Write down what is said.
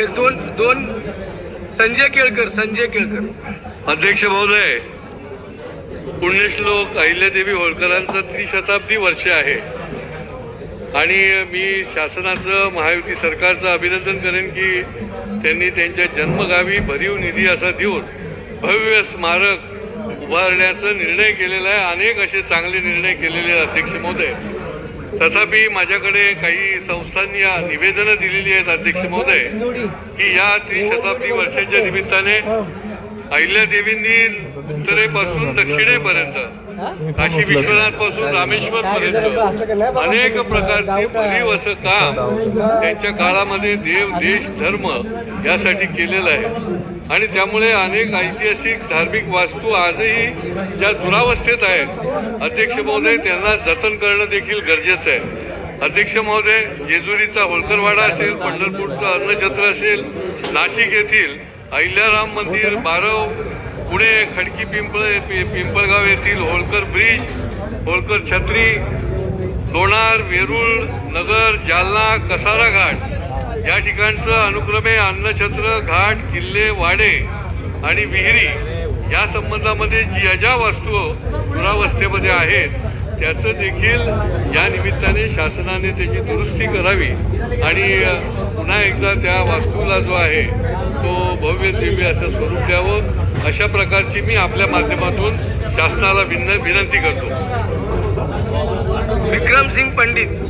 एक दोन दोन संजय केळकर संजय केळकर. अध्यक्ष महोदय पुण्यश्लोक अहिल्यादेवी होळकरांचं त्रिशताब्दी वर्ष आहे. आणि मी शासनाचं महायुती सरकारचं अभिनंदन करेन की त्यांनी त्यांच्या जन्मगावी भरीव निधी असा देऊन भव्य स्मारक उभारण्याचा निर्णय केलेला आहे. अनेक असे चांगले निर्णय केलेले अध्यक्ष महोदय. तथापि माझ्याकडे काही संस्थांनी या निवेदनं दिलेली आहेत अध्यक्ष महोदय की या त्रिशताब्दी वर्षाच्या निमित्ताने अहिल्यादेवींनी उत्तरेपासून दक्षिणेपर्यंत काशी विश्वनाथपासून रामेश्वर पर्यंत अनेक प्रकारचे भरीव असं काम त्यांच्या काळामध्ये देव देश धर्म यासाठी केलेलं आहे. आणि त्यामुळे अनेक ऐतिहासिक धार्मिक वास्तू आजही ज्या दुरावस्थेत आहेत अध्यक्ष महोदय त्यांना जतन करणं देखील गरजेचं आहे. अध्यक्ष महोदय जेजुरीचा होळकरवाडा असेल पंढरपूरचं अन्नछत्र असेल नाशिक येथील अहिल्याराम मंदिर बारव पुणे खडकी पिंपळ पिंपळगाव येथील होळकर ब्रिज होळकर छत्री लोणार वेरूळ नगर जालना कसारा घाट या ठिकाणचं अनुक्रमे अन्नछत्र घाट किल्ले वाडे आणि विहिरी या संबंधामध्ये ज्या ज्या वस्तू दुरावस्थेमध्ये आहेत त्याचं देखील या निमित्ताने शासनाने त्याची दुरुस्ती करावी आणि पुन्हा एकदा त्या वास्तूला जो आहे तो भव्य दिव्य असं स्वरूप द्यावं. अशा प्रकारची मी आपल्या माध्यमातून शासनाला विन विनंती करतो. विक्रम सिंग पंडित.